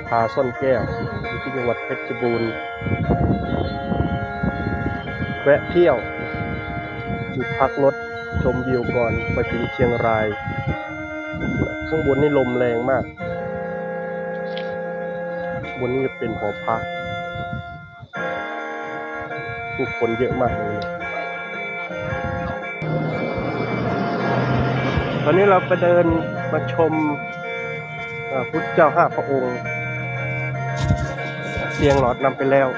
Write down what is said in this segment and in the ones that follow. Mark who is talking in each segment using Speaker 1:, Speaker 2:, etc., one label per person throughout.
Speaker 1: คือวัดผาซ่อนแก้วอยู่ที่จังหวัดเพชรบูรณ์แวะเที่ยวหยุดพักรถชมวิวก่อนไปถึงเชียงราย ข้างบนนี่ลมแรงมาก บนนี้จะเป็นหอพักผู้คนเยอะมากเลย ตอนนี้เราไปเดินมาชมพุทธเจ้าห้าพระองค์ เสียงหลอดนำไปแล้ว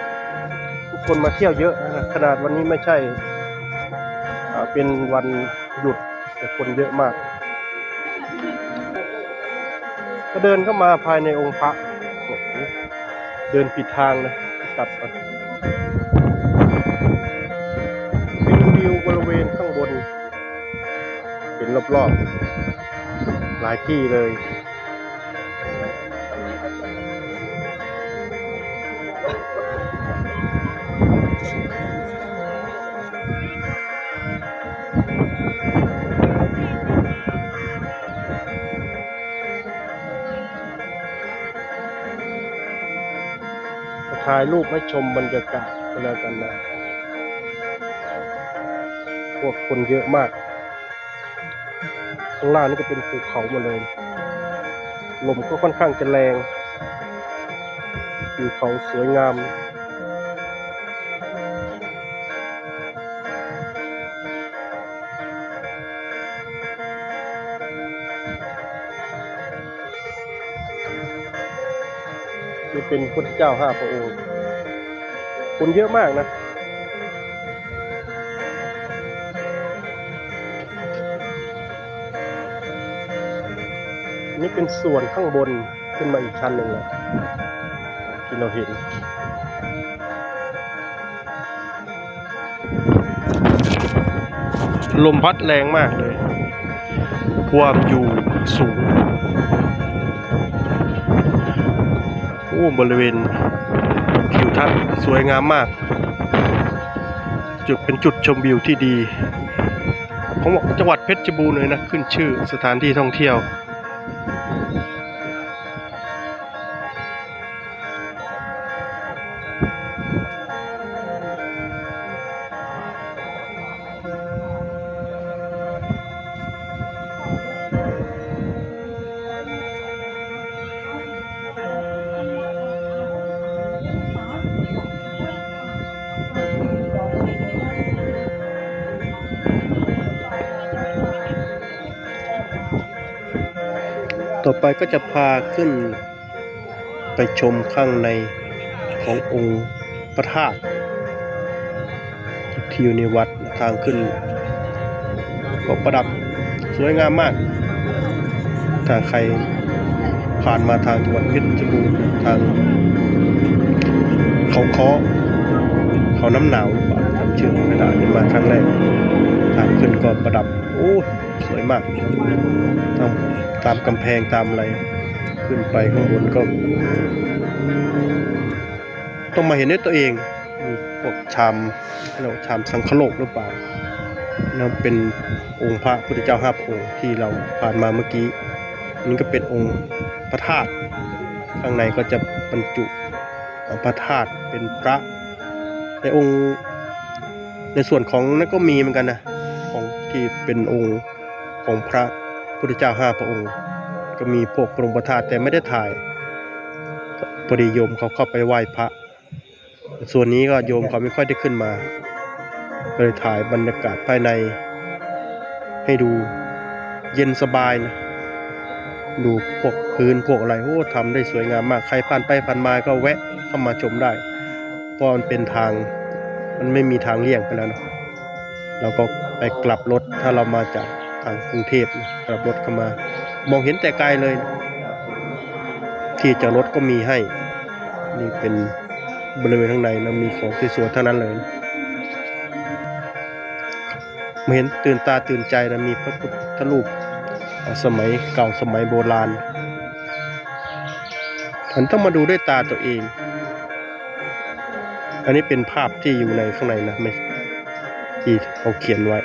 Speaker 1: ทุกคนมาเที่ยวเยอะนะขนาดวันนี้ไม่ใช่เป็นวันหยุดแต่คนเยอะมาก ก็เดินเข้ามาภายในองค์พระเดินผิดทางนะกลับก่อนเป็นวิวบริเวณข้างบนเห็นรอบๆ หลายที่เลย ถ่ายรูปให้ชมบรรยากาศก็แล้วกันนะ พวกคนเยอะมาก ข้างล่างนี่ก็เป็นภูเขาหมดเลย ลมก็ค่อนข้างจะแรงภูเขาสวยงามนี่เป็นพุทธเจ้าห้าพระองค์ คนเยอะมากนะนี่เป็นส่วนข้างบนขึ้นมาอีกชั้นหนึ่งแล้วที่เราเห็นลมพัดแรงมากเลย ความอยู่สูง โอ้ บริเวณ ทัศน์สวยงามมาก จุดเป็นจุดชมวิวที่ดีผมบอกจังหวัดเพชรบูรณ์เลยนะ ขึ้นชื่อสถานที่ท่องเที่ยว ต่อไปก็จะพาขึ้นไปชมข้างในขององค์พระธาตุที่อยู่ในวัดทางขึ้นก็ประดับสวยงามมาก ถ้าใครผ่านมาทางจังหวัดเพชรบูรณ์ทางเขาเคาะเขาน้ำหนาวหรือเปล่าจำชื่อไม่ได้นี่มาครั้งแรก ทางขึ้นก็ประดับ โอ้สวยมากตามตามกำแพงตามอะไร ขึ้นไปข้างบนก็ ต้องมาเห็นด้วยตัวเองมีพวกชามเราชามสังคโลกหรือเปล่าแล้วเป็นองค์พระพุทธเจ้าห้าองค์ที่เราผ่านมาเมื่อกี้นนี้ก็เป็นองค์พระธาตุข้างในก็จะบรรจุพระธาตุเป็นพระในองค์ในส่วนของนั้นก็มีเหมือนกันนะ ที่เป็นองค์ของพระพุทธเจ้าห้าพระองค์ ก็มีพวกปรงประธาแต่ไม่ได้ถ่ายพอดีโยมเขาเข้าไปไหว้พระ ส่วนนี้ก็โยมเขาไม่ค่อยได้ขึ้นมาก็เลยถ่ายบรรยากาศภายใน ให้ดูเย็นสบายนะดูพวกพื้นพวกอะไรโอ้ทำได้สวยงามมาก ใครผ่านไปผ่านมาก็แวะเข้ามาชมได้เพราะมันเป็นทาง มันไม่มีทางเลี่ยงไปแล้วเนะ เราก็ไปกลับรถถ้าเรามาจากทางกรุงเทพนะกลับรถเข้ามา มองเห็นแต่ไกลเลย ที่จอดรถก็มีให้ นี่เป็นบริเวณข้างในนะมีของสวยๆทั้งนั้นเลยมาเห็นตื่นตาตื่นใจนะมีพระพุทธรูปสมัยเก่าสมัยโบราณฉันต้องมาดูด้วยตาตัวเอง อันนี้เป็นภาพที่อยู่ในข้างในนะไม่ ที่เขาเขียนไว้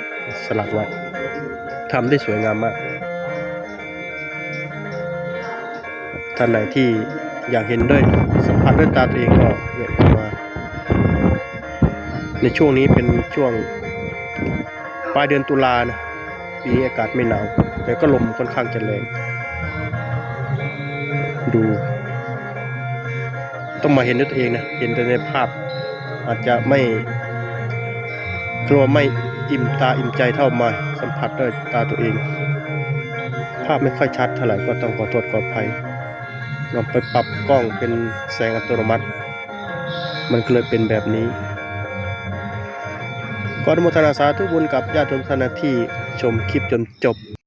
Speaker 1: สลักไว้ทำได้สวยงามมาก ท่านไหนที่อยากเห็นด้วยสัมผัสด้วยตาตัวเองก็แวะเข้ามา ในช่วงนี้เป็นช่วงปลายเดือนตุลานะปีนี้อากาศไม่หนาว แต่ก็ลมค่อนข้างจะแรง ดู ต้องมาเห็นด้วยตัวเองนะ เห็นแต่ในภาพอาจจะไม่ กลัวไม่อิ่มตาอิ่มใจเท่ามาสัมผัสด้วยตาตัวเอง ภาพไม่ค่อยชัดเท่าไหร่ก็ต้องขอโทษขออภัยลองไปปรับกล้องเป็นแสงอัตโนมัติ มันก็เลยเป็นแบบนี้ก็อนุโมทนาสาธุบุญกับญาติทุกท่านที่ชมคลิปจนจบ